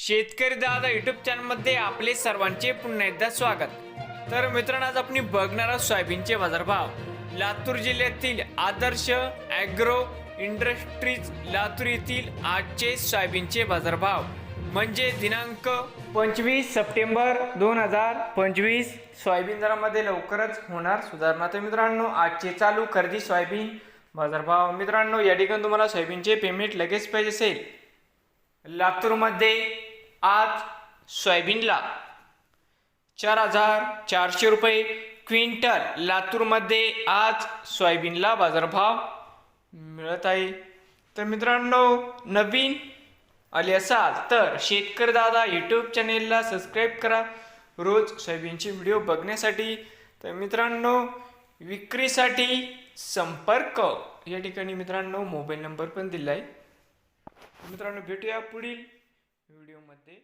शेतकरी दादा युट्यूब चॅनलमध्ये आपले सर्वांचे पुन्हा एकदा स्वागत. तर मित्रांनो आज आपण बघणार आहोत सोयाबीनचे बाजारभाव. लातूर जिल्ह्यातील आदर्श ॲग्रो इंडस्ट्रीज लातूर येथील आजचे सोयाबीनचे बाजारभाव. म्हणजे दिनांक पंचवीस सप्टेंबर दोन हजार पंचवीस. सोयाबीन दरामध्ये लवकरच होणार सुधारणा. तर मित्रांनो आजचे चालू खरेदी सोयाबीन बाजारभाव. मित्रांनो या ठिकाणी तुम्हाला सोयाबीनचे पेमेंट लगेच पाहिजे असेल. लातूरमध्ये आज सोयाबीनला चार हजार चारशे रुपये क्विंटल लातूरमध्ये आज सोयाबीनला बाजारभाव मिळत आहे. तर मित्रांनो नवीन आले असाल तर शेतकरी दादा यूट्यूब चॅनेलला सबस्क्राईब करा. रोज सोयाबीनचे व्हिडिओ बघण्यासाठी. तर मित्रांनो विक्रीसाठी संपर्क. या ठिकाणी मित्रांनो मोबाईल नंबर पण दिला आहे मित्रांनो भेटूया पुढील व्हिडिओमध्ये